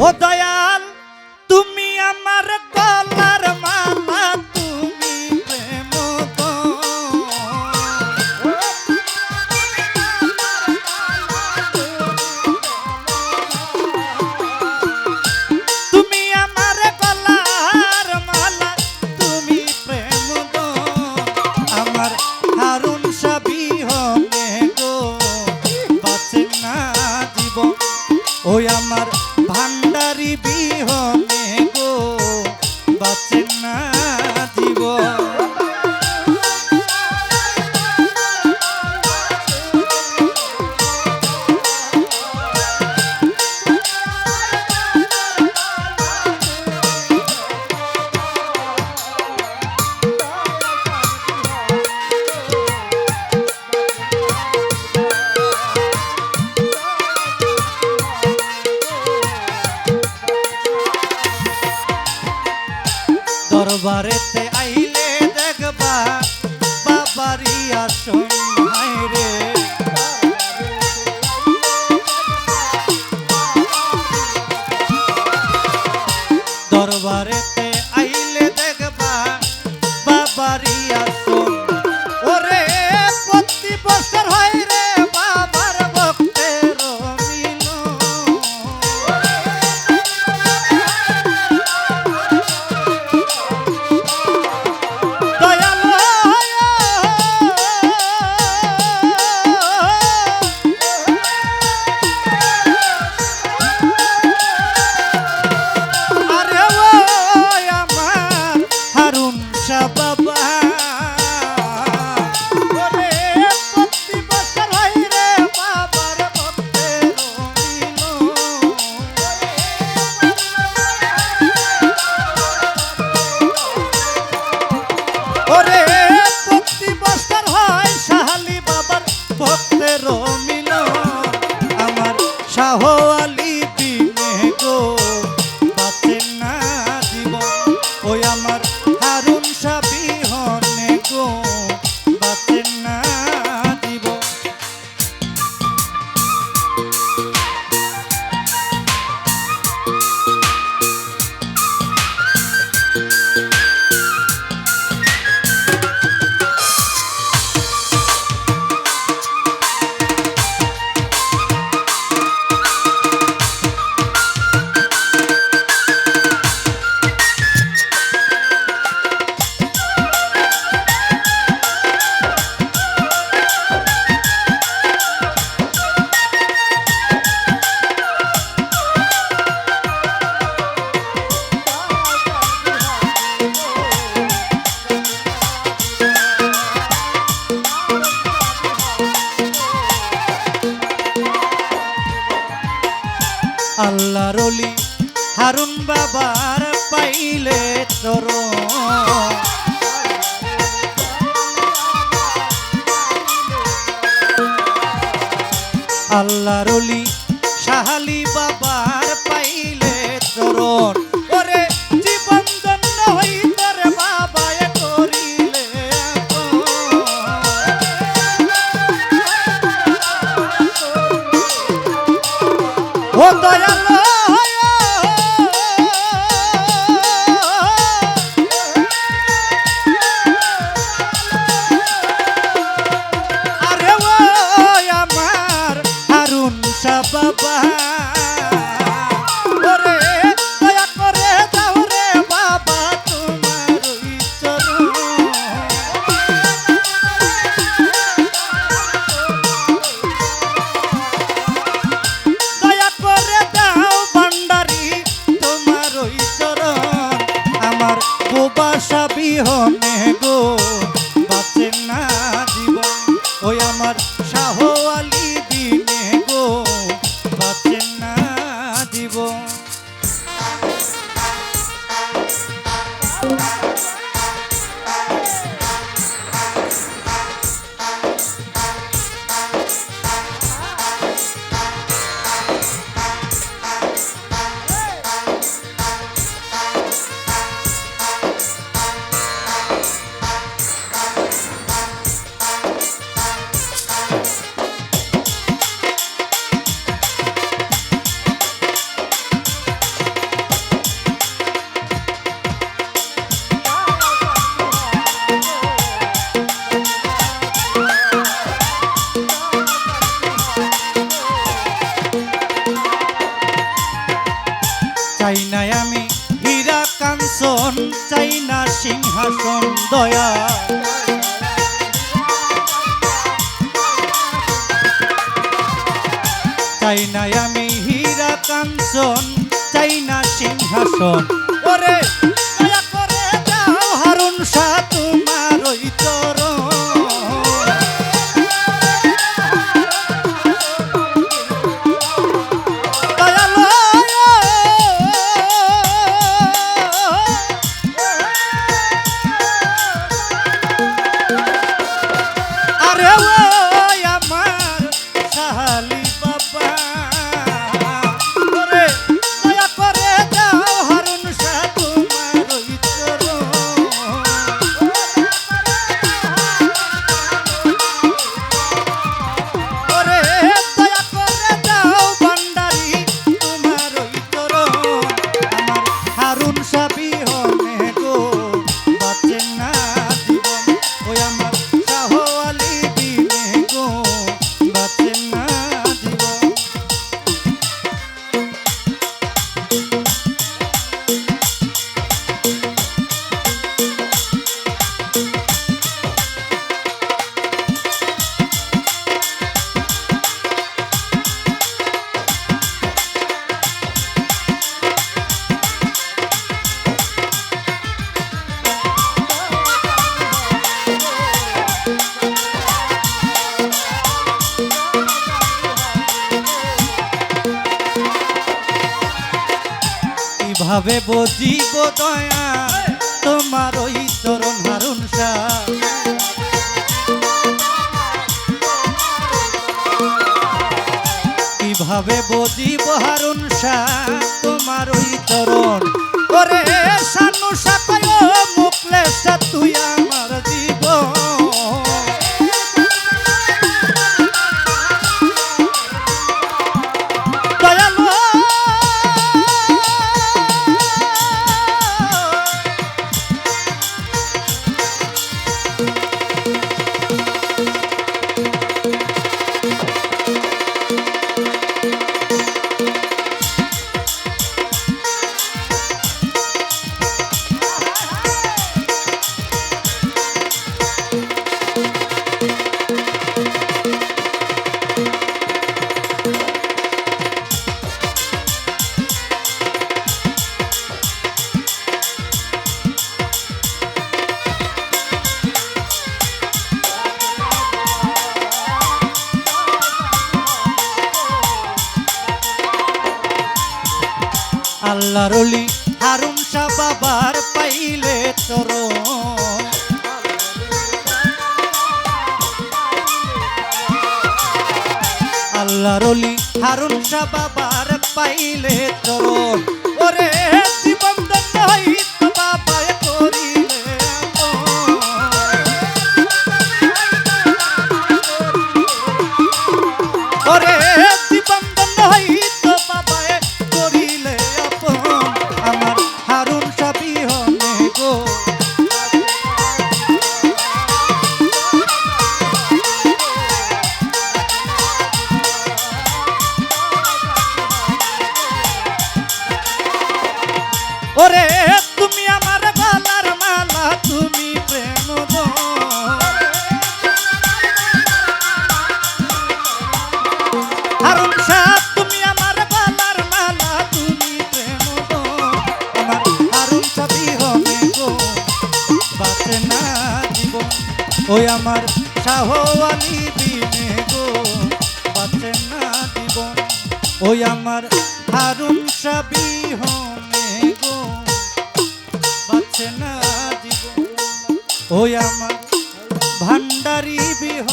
ও বাবারেতে আইলে দেখবা বাবারি আসন রে দরবারেতে আইলে দেখবা বাবারি আল্লাহর শাহালি বাবা চাই না আমি হীরা কাঞ্চন চাই না সিংহাসন দয়া। চাই না আমি হীরা কাঞ্চন, চাই না সিংহাসন। ওরে করে হারুন শাহ কীভাবে বুঝিব দয়া, তোমার ওই চরণ হারুন কীভাবে বুঝিব হারুন শাহ তোমার ওই চরণ? করে সানু সাপাই মুখলে সাতুয়া আমার। আল্লাহর অলি হারুন শাহ বাবার পাইলে চরণ। আল্লাহর অলি হারুন শাহ বাবার পাইলে চরণ। ওরে জীবন দত্ত বাবায় তুমি আমার গলার মালা, তুমি প্রেম হারুন শাহ, তুমি আমার তুমি প্রেম আমার হারুন সাবি হবে না জীবন। ওই আমার শাহওয়ালি বিনে গো, বাঁচে না জীবন। ওই আমার হারুন সাবি হনে বাঁচে না জীবন। আমার ভান্ডারি বিহনে